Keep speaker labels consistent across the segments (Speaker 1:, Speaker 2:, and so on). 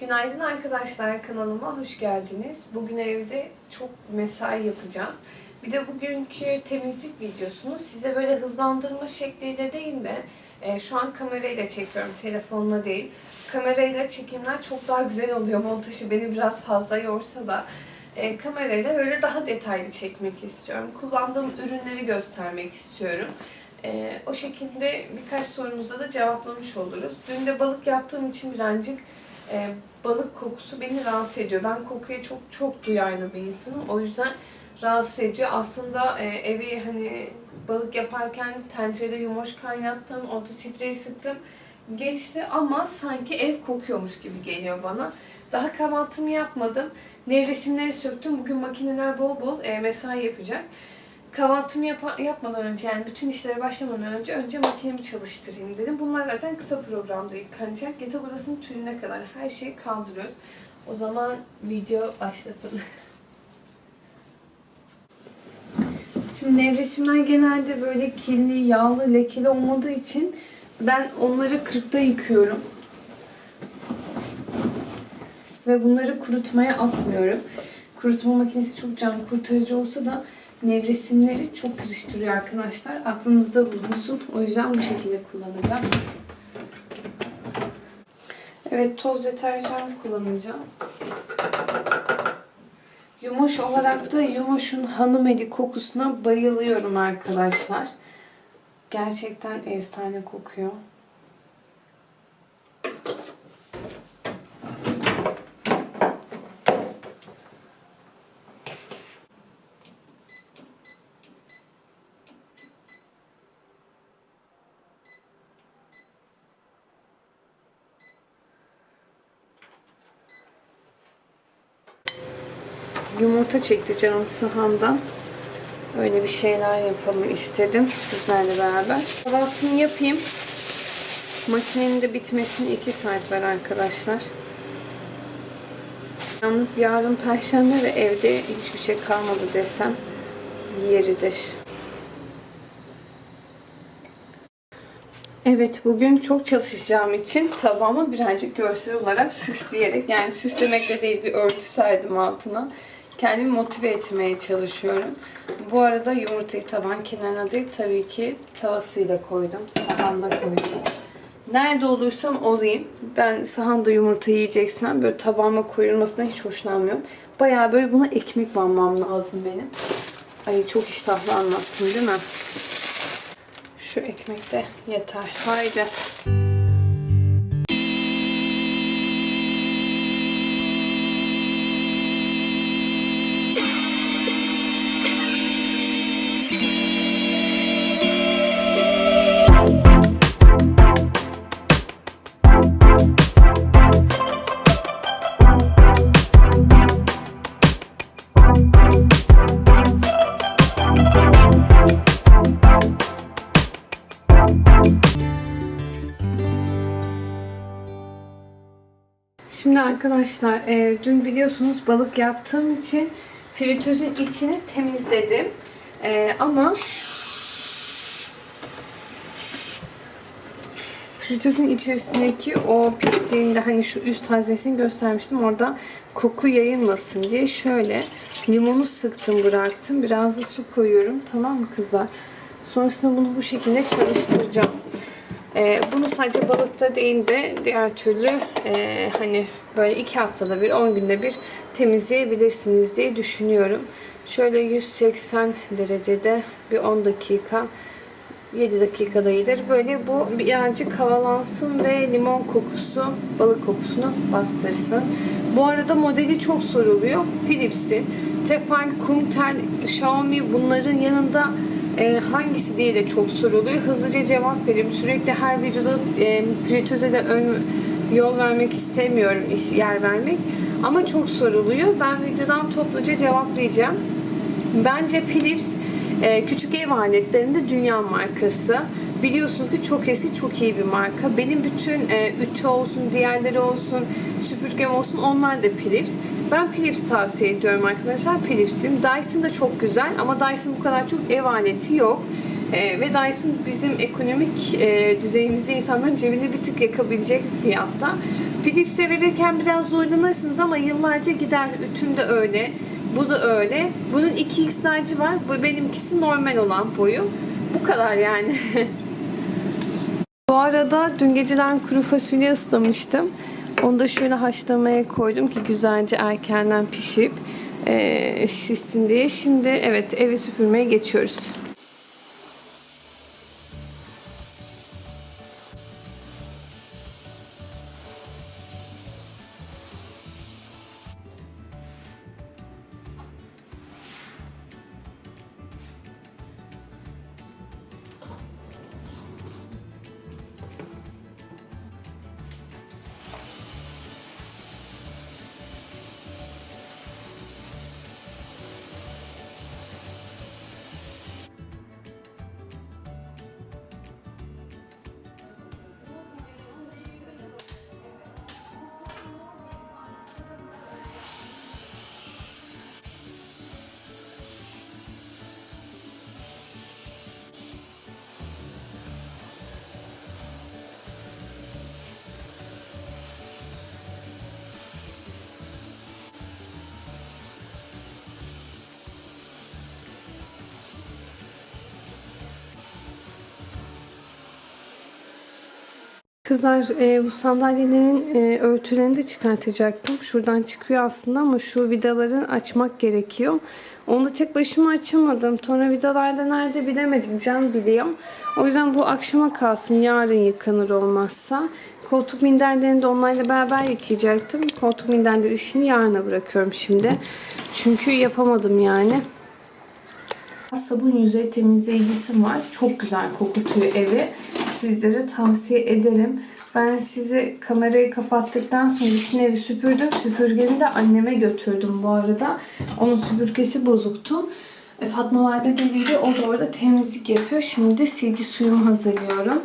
Speaker 1: Günaydın arkadaşlar kanalıma hoş geldiniz. Bugün evde çok mesai yapacağız. Bir de bugünkü temizlik videosunu size böyle hızlandırma şekliyle değil de e, şu an kamerayla çekiyorum telefonla değil. Kamerayla çekimler çok daha güzel oluyor. Montajı beni biraz fazla yorsa da e, kamerayla böyle daha detaylı çekmek istiyorum. Kullandığım ürünleri göstermek istiyorum. E, o şekilde birkaç sorumuza da cevaplamış oluruz. Dün de balık yaptığım için birazcık e, balık kokusu beni rahatsız ediyor. Ben kokuya çok çok duyarlı bir insanım. O yüzden rahatsız ediyor. Aslında e, evi hani balık yaparken tencerede yumuş kaynattım, otu spreyi sıktım. Geçti ama sanki ev kokuyormuş gibi geliyor bana. Daha kahvaltımı yapmadım. Nevresimleri söktüm. Bugün makineler bol bol e, mesai yapacak. Kahvaltımı yapa- yapmadan önce yani bütün işlere başlamadan önce önce makinemi çalıştırayım dedim. Bunlar zaten kısa programda yıkanacak. Yatak odasının tüyüne kadar her şeyi kaldırıyoruz. O zaman video başlasın. Şimdi nevresimler genelde böyle kirli, yağlı, lekeli olmadığı için ben onları kırkta yıkıyorum. Ve bunları kurutmaya atmıyorum. Kurutma makinesi çok can kurtarıcı olsa da nevresimleri çok karıştırıyor arkadaşlar. Aklınızda bulunsun. O yüzden bu şekilde kullanacağım. Evet toz deterjan kullanacağım. Yumoş olarak da Yumoş'un hanım eli kokusuna bayılıyorum arkadaşlar. Gerçekten efsane kokuyor. Yumurta çekti canım sahandan. Öyle bir şeyler yapalım istedim sizlerle beraber. Kahvaltımı yapayım. Makinenin de bitmesine 2 saat var arkadaşlar. Yalnız yarın perşembe ve evde hiçbir şey kalmadı desem yeridir. Evet bugün çok çalışacağım için tabağımı birazcık görsel olarak süsleyerek yani süslemekle değil bir örtü serdim altına. Kendimi motive etmeye çalışıyorum. Bu arada yumurtayı taban kenarına değil tabii ki tavasıyla koydum. Sahanda koydum. Nerede olursam olayım. Ben sahanda yumurta yiyeceksem böyle tabağıma koyulmasına hiç hoşlanmıyorum. Bayağı böyle buna ekmek banmam lazım benim. Ay çok iştahlı anlattım değil mi? Şu ekmek de yeter. Haydi. Arkadaşlar e, dün biliyorsunuz balık yaptığım için fritözün içini temizledim. E, ama fritözün içerisindeki o piştiğinde hani şu üst haznesini göstermiştim. Orada koku yayılmasın diye şöyle limonu sıktım bıraktım. Biraz da su koyuyorum. Tamam mı kızlar? Sonrasında bunu bu şekilde çalıştıracağım. Ee, bunu sadece balıkta değil de diğer türlü e, hani böyle iki haftada bir, 10 günde bir temizleyebilirsiniz diye düşünüyorum. Şöyle 180 derecede bir 10 dakika 7 dakikada iyidir. Böyle bu birazcık havalansın ve limon kokusu, balık kokusunu bastırsın. Bu arada modeli çok soruluyor. Philips'in, Tefal, Kumtel, Xiaomi bunların yanında e, hangisi diye de çok soruluyor. Hızlıca cevap vereyim. Sürekli her videoda e, fritöze de ön yol vermek istemiyorum, iş, yer vermek. Ama çok soruluyor. Ben videodan topluca cevaplayacağım. Bence Philips e, küçük ev aletlerinde dünya markası. Biliyorsunuz ki çok eski, çok iyi bir marka. Benim bütün e, ütü olsun, diğerleri olsun, süpürgem olsun onlar da Philips. Ben Philips tavsiye ediyorum arkadaşlar. Philips'im. Dyson da çok güzel ama Dyson bu kadar çok ev aleti yok. E, ve Dyson bizim ekonomik e, düzeyimizde insanların cebini bir tık yakabilecek fiyatta. Philips'e verirken biraz zorlanırsınız ama yıllarca gider. Ütüm de öyle. Bu da öyle. Bunun 2x large'ı var. Bu benimkisi normal olan boyu. Bu kadar yani. Bu arada dün geceden kuru fasulye ıslamıştım. Onu da şöyle haşlamaya koydum ki güzelce erkenden pişip şişsin diye. Şimdi evet evi süpürmeye geçiyoruz. Kızlar e, bu sandalyelerin e, örtülerini de çıkartacaktım. Şuradan çıkıyor aslında ama şu vidaları açmak gerekiyor. Onu da tek başıma açamadım. Tornavidalar da nerede bilemedim. Can biliyor. O yüzden bu akşama kalsın. Yarın yıkanır olmazsa. Koltuk minderlerini de onlarla beraber yıkayacaktım. Koltuk minderleri işini yarına bırakıyorum şimdi. Çünkü yapamadım yani. Sabun yüzey temizleyicisi var. Çok güzel kokutuyor evi. Sizlere tavsiye ederim. Ben size kamerayı kapattıktan sonra bütün evi süpürdüm. Süpürgemi de anneme götürdüm bu arada. Onun süpürgesi bozuktu. E, Fatmalar da geliyor. O da orada temizlik yapıyor. Şimdi de silgi suyumu hazırlıyorum.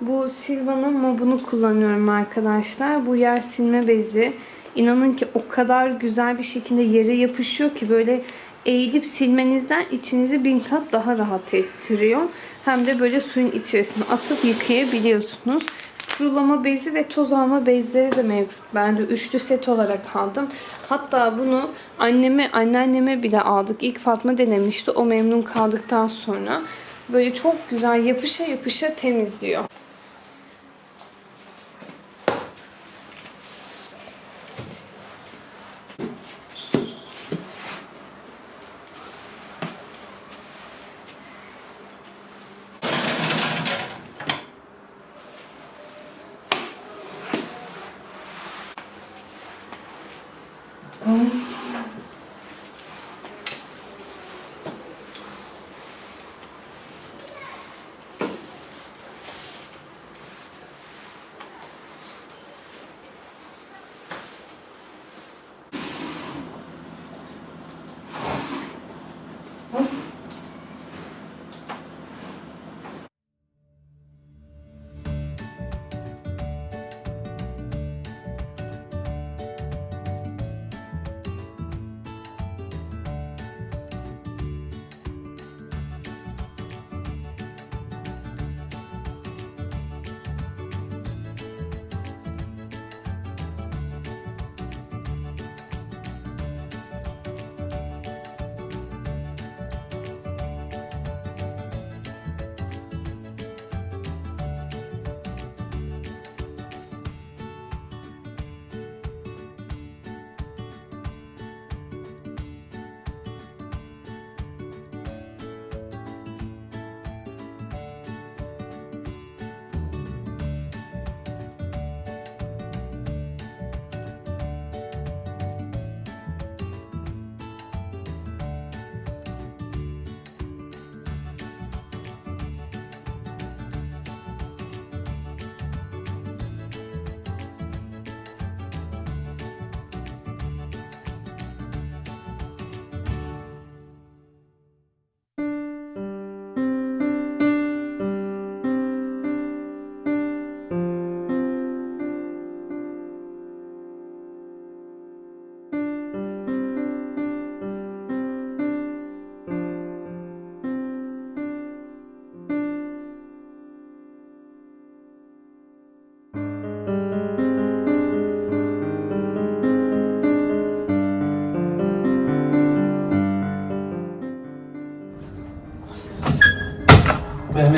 Speaker 1: Bu Silva'nın mobunu kullanıyorum arkadaşlar. Bu yer silme bezi. İnanın ki o kadar güzel bir şekilde yere yapışıyor ki böyle eğilip silmenizden içinizi bin kat daha rahat ettiriyor. Hem de böyle suyun içerisine atıp yıkayabiliyorsunuz. Kurulama bezi ve toz alma bezleri de mevcut. Ben de üçlü set olarak aldım. Hatta bunu anneme, anneanneme bile aldık. İlk Fatma denemişti. O memnun kaldıktan sonra böyle çok güzel yapışa yapışa temizliyor. Amém.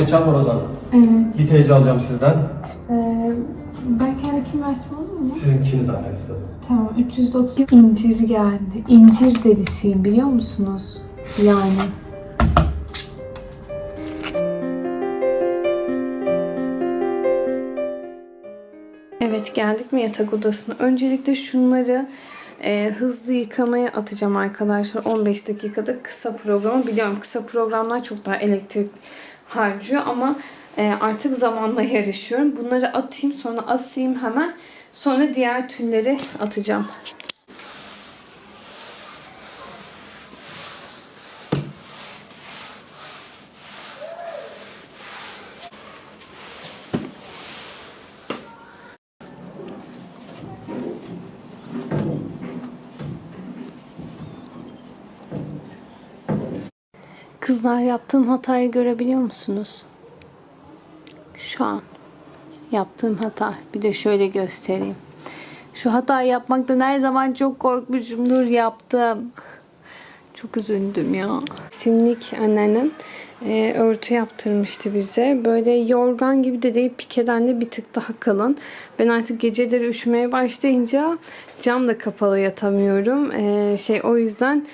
Speaker 2: Ketçap var Ozan.
Speaker 1: Evet.
Speaker 2: Bir TC alacağım sizden.
Speaker 1: Ee, ben kendi kim versin olur mu?
Speaker 2: Sizinkini zaten istedim.
Speaker 1: Tamam 390 incir geldi. İncir derisiyim biliyor musunuz? Yani. Evet geldik mi yatak odasına? Öncelikle şunları e, hızlı yıkamaya atacağım arkadaşlar. 15 dakikada kısa programı. Biliyorum kısa programlar çok daha elektrik harcıyor ama e, artık zamanla yarışıyorum. Bunları atayım sonra asayım hemen. Sonra diğer tülleri atacağım. Kızlar yaptığım hatayı görebiliyor musunuz? Şu an yaptığım hata. Bir de şöyle göstereyim. Şu hatayı yapmaktan her zaman çok korkmuşumdur. Yaptım. Çok üzüldüm ya. Simlik anneannem e, örtü yaptırmıştı bize. Böyle yorgan gibi de değil pikeden de bir tık daha kalın. Ben artık geceleri üşümeye başlayınca cam da kapalı yatamıyorum. E, şey o yüzden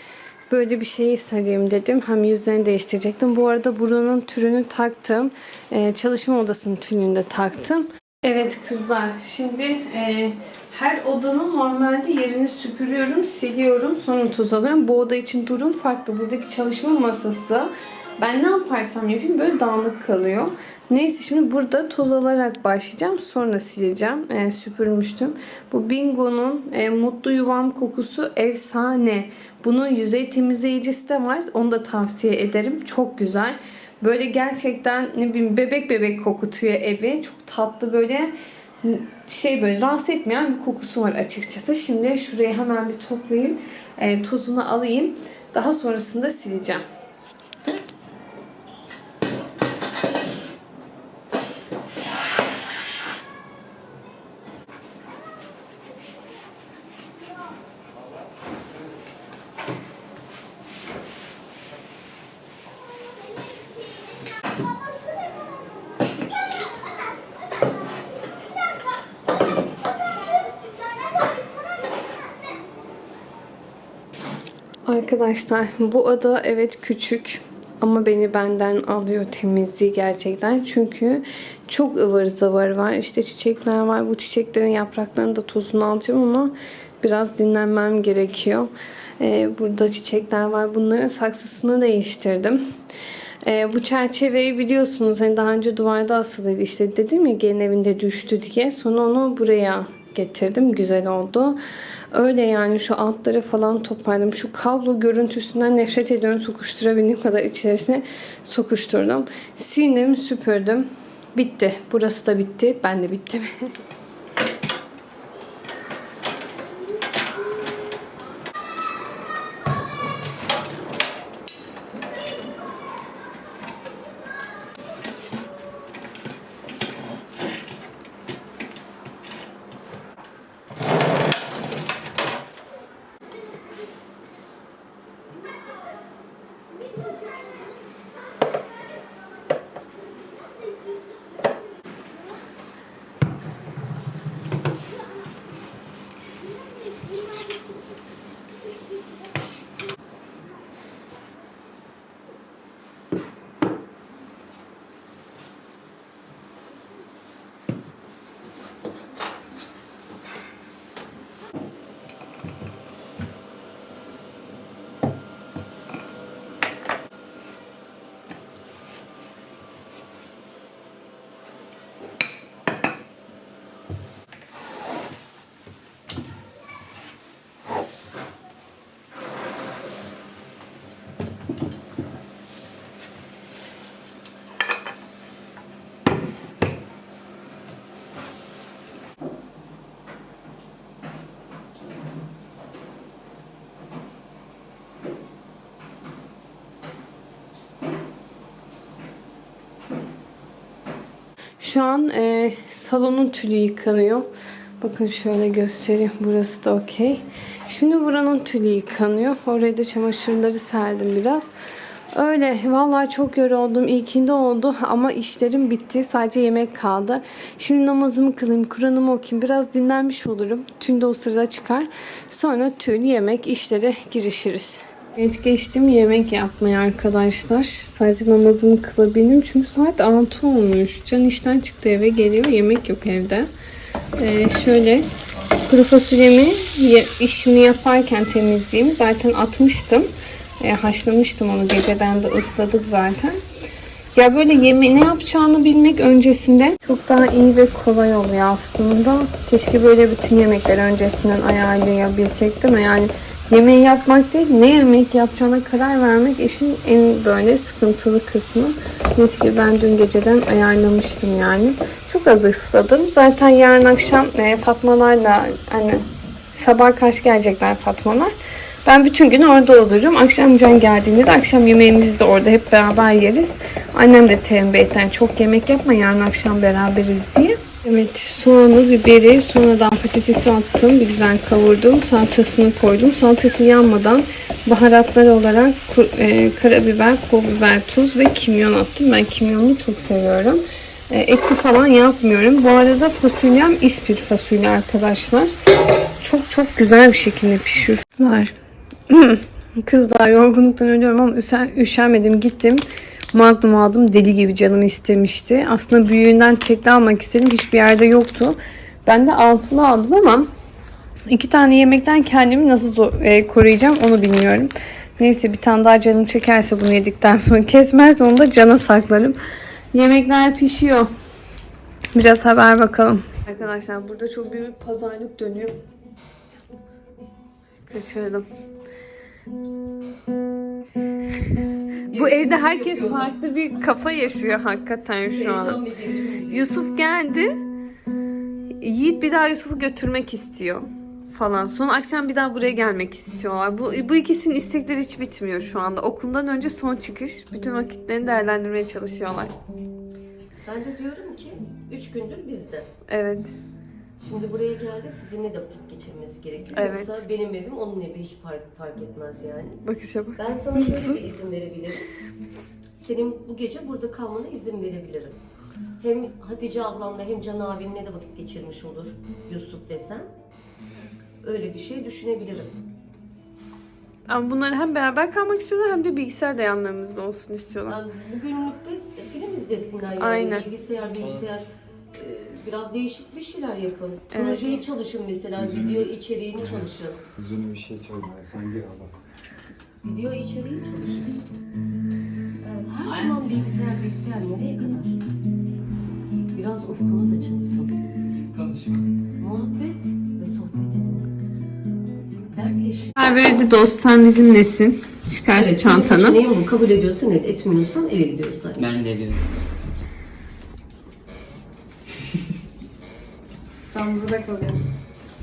Speaker 1: böyle bir şeyi sarayım dedim. Hem yüzlerini değiştirecektim. Bu arada buranın türünü taktım. E, çalışma odasının türünü de taktım. Evet kızlar şimdi e, her odanın normalde yerini süpürüyorum, siliyorum, sonra tuz alıyorum. Bu oda için durum farklı. Buradaki çalışma masası ben ne yaparsam yapayım böyle dağınık kalıyor. Neyse şimdi burada toz alarak başlayacağım. Sonra sileceğim. E, süpürmüştüm. Bu Bingo'nun e, Mutlu Yuvam kokusu efsane. Bunun yüzey temizleyicisi de var. Onu da tavsiye ederim. Çok güzel. Böyle gerçekten ne bileyim bebek bebek kokutuyor evi. Çok tatlı böyle şey böyle rahatsız etmeyen bir kokusu var açıkçası. Şimdi şurayı hemen bir toplayayım. E, tozunu alayım. Daha sonrasında sileceğim. Arkadaşlar bu ada evet küçük ama beni benden alıyor temizliği gerçekten. Çünkü çok ıvır zıvır var. İşte çiçekler var. Bu çiçeklerin yapraklarını da tozunu alacağım ama biraz dinlenmem gerekiyor. Ee, burada çiçekler var. Bunların saksısını değiştirdim. Ee, bu çerçeveyi biliyorsunuz. Hani daha önce duvarda asılıydı. İşte dedim ya gelin evinde düştü diye. Sonra onu buraya getirdim. Güzel oldu. Öyle yani şu altları falan toparladım. Şu kablo görüntüsünden nefret ediyorum. Sokuşturabildiğim kadar içerisine sokuşturdum. Sildim, süpürdüm. Bitti. Burası da bitti. Ben de bittim. Şu an e, salonun tülü yıkanıyor. Bakın şöyle göstereyim. Burası da okey. Şimdi buranın tülü yıkanıyor. Oraya da çamaşırları serdim biraz. Öyle vallahi çok yoruldum. İlkinde oldu ama işlerim bitti. Sadece yemek kaldı. Şimdi namazımı kılayım, Kur'an'ımı okuyayım. Biraz dinlenmiş olurum. Tüm de o sırada çıkar. Sonra tül yemek işlere girişiriz. Evet geçtim yemek yapmaya arkadaşlar. Sadece namazımı kılabildim. Çünkü saat 6 olmuş. Can işten çıktı eve geliyor. Yemek yok evde. Ee, şöyle kuru fasulyemi ye- işimi yaparken temizleyeyim. Zaten atmıştım. E, haşlamıştım onu geceden de ısladık zaten. Ya böyle yeme ne yapacağını bilmek öncesinde çok daha iyi ve kolay oluyor aslında. Keşke böyle bütün yemekleri öncesinden ayarlayabilsek değil mi? Yani yemeği yapmak değil, ne yemek yapacağına karar vermek işin en böyle sıkıntılı kısmı. Neyse ki ben dün geceden ayarlamıştım yani. Çok az ısladım. Zaten yarın akşam e, Fatmalarla hani sabah kaç gelecekler Fatmalar. Ben bütün gün orada olurum. Akşam Can geldiğinde de akşam yemeğimizi de orada hep beraber yeriz. Annem de tembih etti. "Yani çok yemek yapma yarın akşam beraberiz diye. Evet soğanı, biberi, sonradan patatesi attım. Bir güzel kavurdum. Salçasını koydum. Salçası yanmadan baharatlar olarak kur, e, karabiber, pul biber, tuz ve kimyon attım. Ben kimyonu çok seviyorum. E, etli falan yapmıyorum. Bu arada fasulyem ispir fasulye arkadaşlar. Çok çok güzel bir şekilde pişiyor. Kızlar, kızlar yorgunluktan ölüyorum ama üse- üşenmedim gittim. Magnum aldım deli gibi canım istemişti. Aslında büyüğünden tekli almak istedim. Hiçbir yerde yoktu. Ben de altılı aldım ama iki tane yemekten kendimi nasıl zor- e, koruyacağım onu bilmiyorum. Neyse bir tane daha canım çekerse bunu yedikten sonra kesmez onu da cana saklarım. Yemekler pişiyor. Biraz haber bakalım. Arkadaşlar burada çok büyük bir pazarlık dönüyor. Kaçırdım. Bu evde herkes farklı bir kafa yaşıyor hakikaten şu an. Yusuf geldi. Yiğit bir daha Yusuf'u götürmek istiyor falan. Son akşam bir daha buraya gelmek istiyorlar. Bu, bu ikisinin istekleri hiç bitmiyor şu anda. Okuldan önce son çıkış. Bütün vakitlerini değerlendirmeye çalışıyorlar.
Speaker 2: Ben de diyorum ki 3 gündür bizde.
Speaker 1: Evet.
Speaker 2: Şimdi buraya geldi sizinle de vakit geçirmesi gerekiyor.
Speaker 1: Evet.
Speaker 2: Yoksa benim evim onun evi hiç fark, fark etmez yani.
Speaker 1: Bakışa bak.
Speaker 2: Ben sana şöyle bir izin verebilirim. Senin bu gece burada kalmana izin verebilirim. Hem Hatice ablanla hem Can abinle de vakit geçirmiş olur Yusuf ve sen. Öyle bir şey düşünebilirim.
Speaker 1: Ama bunları hem beraber kalmak istiyorlar hem de bilgisayar da yanlarımızda olsun istiyorlar.
Speaker 2: Yani bugünlükte film izlesinler yani.
Speaker 1: Aynen.
Speaker 2: Bilgisayar, bilgisayar. e, Biraz değişik bir şeyler yapın.
Speaker 1: Evet.
Speaker 2: Projeyi çalışın mesela, video içeriğini çalışın.
Speaker 3: Üzerine bir şey çalma. Sen gir abla.
Speaker 2: Video içeriği çalışın. Her zaman bilgisayar, bilgisayar nereye kadar? Biraz ufkumuz açılsın.
Speaker 3: Konuşma.
Speaker 2: Muhabbet ve sohbet edin. Dertleşin.
Speaker 1: Verdi dost sen bizimlesin. Çıkar
Speaker 2: Evet,
Speaker 1: çantanı.
Speaker 2: bu. Kabul ediyorsan et, etmiyorsan eve gidiyoruz zaten.
Speaker 4: Ben de diyorum.
Speaker 1: Ben burada kalıyorum.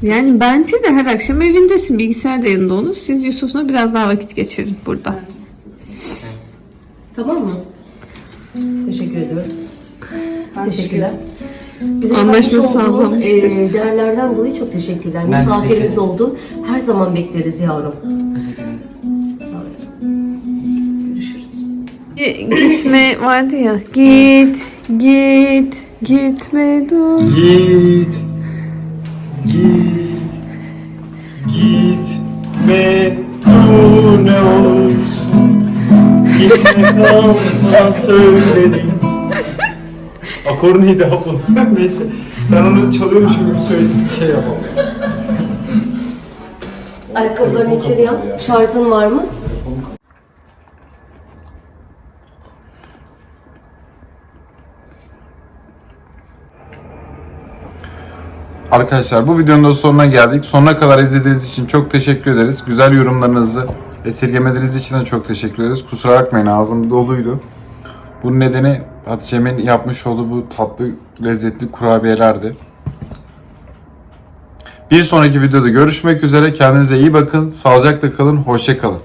Speaker 1: Yani bence de her akşam evindesin. Bilgisayar da yanında olur. Siz Yusuf'la biraz daha vakit geçirin burada.
Speaker 2: Tamam mı? Teşekkür ediyorum. Teşekkürler. Bize
Speaker 1: Anlaşma
Speaker 2: vermiş olduğun,
Speaker 1: sağlanmıştır.
Speaker 2: e, değerlerden dolayı çok teşekkürler.
Speaker 4: Ben
Speaker 2: Misafirimiz
Speaker 4: teşekkür
Speaker 2: oldun. Her zaman bekleriz yavrum. Sağ ol. Görüşürüz.
Speaker 1: Gitme vardı ya. Git, git, gitme dur.
Speaker 3: Git. Git. Gitme. Dur ne olursun. Gitme kalma söyledim. Akor neydi abla? Neyse. Sen onu çalıyormuşsun gibi söyledin. Şey yapalım.
Speaker 2: Ayakkabılarını içeri al. Şarjın var mı?
Speaker 5: Arkadaşlar bu videonun da sonuna geldik. Sonuna kadar izlediğiniz için çok teşekkür ederiz. Güzel yorumlarınızı esirgemediğiniz için de çok teşekkür ederiz. Kusura bakmayın ağzım doluydu. Bunun nedeni Hatice'min yapmış olduğu bu tatlı lezzetli kurabiyelerdi. Bir sonraki videoda görüşmek üzere. Kendinize iyi bakın. Sağlıcakla kalın. Hoşça kalın.